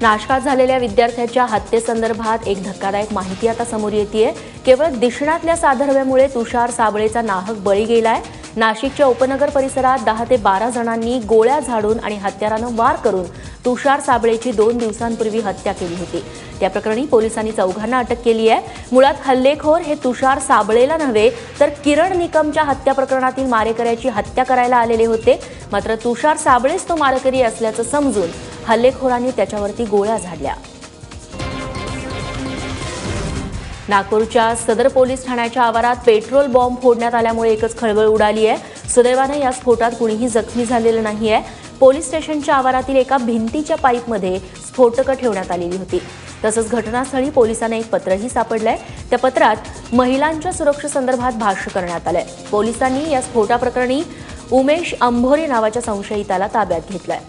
नाशकात झालेल्या विद्यार्थ्याच्या हत्येसंदर्भात एक धक्कादायक माहिती आता समोर येते केवळ दिसण्यातल्या साधर्व्यामुळे तुषार साबळेचा नाहक बळी गेलाय. नाशिकच्या उपनगर परिसरात दहा ते बारा जणांनी गोळ्या झाडून आणि हत्यारानं वार करून तुषार साबळेची दोन दिवसांपूर्वी हत्या केली होती. त्या प्रकरणी पोलिसांनी चौघांना अटक केली आहे. मुळात हल्लेखोर हे तुषार साबळेला नव्हे तर किरण निकमच्या हत्या प्रकरणातील मारेकऱ्याची हत्या करायला आलेले होते. मात्र तुषार साबळेच तो मारकरी असल्याचं समजून हल्लेखोरांनी त्याच्यावरती गोळ्या झाडल्या. नागपूरच्या सदर पोलीस ठाण्याच्या आवारात पेट्रोल बॉम्ब फोडण्यात आल्यामुळे एकच खळबळ उडाली आहे. सुदैवानं या स्फोटात कुणीही जखमी झालेलं नाही आहे पोलीस स्टेशनच्या आवारातील एका भिंतीच्या पाईपमध्ये स्फोटकं ठेवण्यात आलेली होती. तसंच घटनास्थळी पोलिसांना एक पत्रही सापडलंय. त्या पत्रात महिलांच्या सुरक्षेसंदर्भात भाष्य करण्यात आलंय. पोलिसांनी या स्फोटाप्रकरणी उमेश अंभोरे नावाच्या संशयिताला ताब्यात घेतलाय.